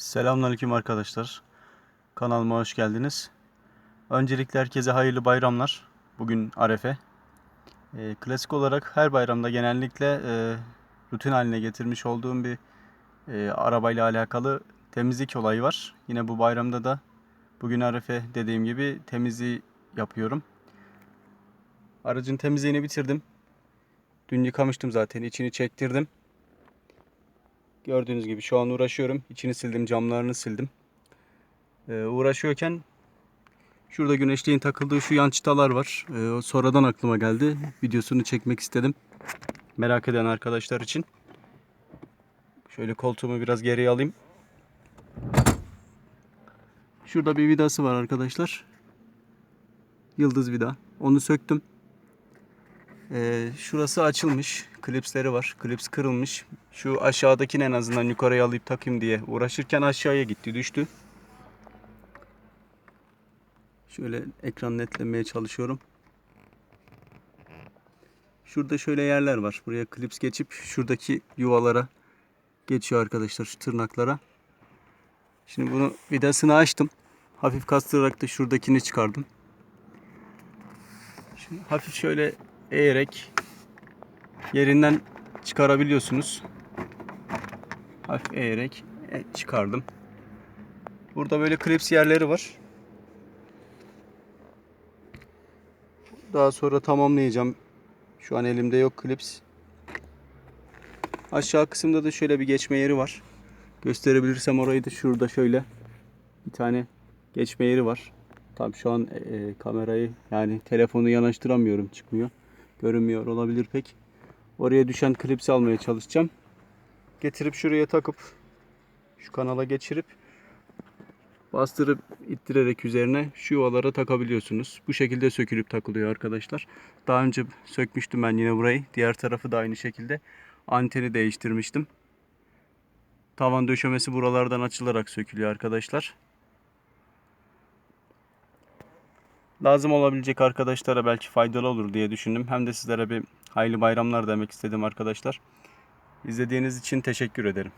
Selamünaleyküm arkadaşlar. Kanalıma hoş geldiniz. Öncelikle herkese hayırlı bayramlar. Bugün Arefe. Ee, klasik olarak her bayramda genellikle e, rutin haline getirmiş olduğum bir e, arabayla alakalı temizlik olayı var. Yine bu bayramda da bugün Arefe dediğim gibi temizliği yapıyorum. Aracın temizliğini bitirdim. Dün yıkamıştım zaten. içini çektirdim. Gördüğünüz gibi şu an uğraşıyorum. İçini sildim, camlarını sildim. Ee, uğraşıyorken şurada güneşliğin takıldığı şu yan çıtalar var. Ee, sonradan aklıma geldi. Videosunu çekmek istedim. Merak eden arkadaşlar için. Şöyle koltuğumu biraz geriye alayım. Şurada bir vidası var arkadaşlar. Yıldız vida. Onu söktüm. Ee, şurası açılmış. Klipsleri var. Klips kırılmış. Şu aşağıdakini en azından yukarıya alıp takayım diye uğraşırken aşağıya gitti. Düştü. Şöyle ekran netlemeye çalışıyorum. Şurada şöyle yerler var. Buraya klips geçip şuradaki yuvalara geçiyor arkadaşlar. Şu tırnaklara. Şimdi bunu vidasını açtım. Hafif kastırarak da şuradakini çıkardım. Şimdi hafif şöyle eğerek yerinden çıkarabiliyorsunuz. Hafif eğerek e, çıkardım. Burada böyle klips yerleri var. Daha sonra tamamlayacağım. Şu an elimde yok klips. Aşağı kısımda da şöyle bir geçme yeri var. Gösterebilirsem orayı da şurada şöyle bir tane geçme yeri var. Tam şu an e, e, kamerayı yani telefonu yanaştıramıyorum çıkmıyor. Görünmüyor olabilir pek. Oraya düşen klipsi almaya çalışacağım. Getirip şuraya takıp şu kanala geçirip bastırıp ittirerek üzerine şu yuvalara takabiliyorsunuz. Bu şekilde sökülüp takılıyor arkadaşlar. Daha önce sökmüştüm ben yine burayı. Diğer tarafı da aynı şekilde. Anteni değiştirmiştim. Tavan döşemesi buralardan açılarak sökülüyor arkadaşlar. lazım olabilecek arkadaşlara belki faydalı olur diye düşündüm. Hem de sizlere bir hayırlı bayramlar demek istedim arkadaşlar. İzlediğiniz için teşekkür ederim.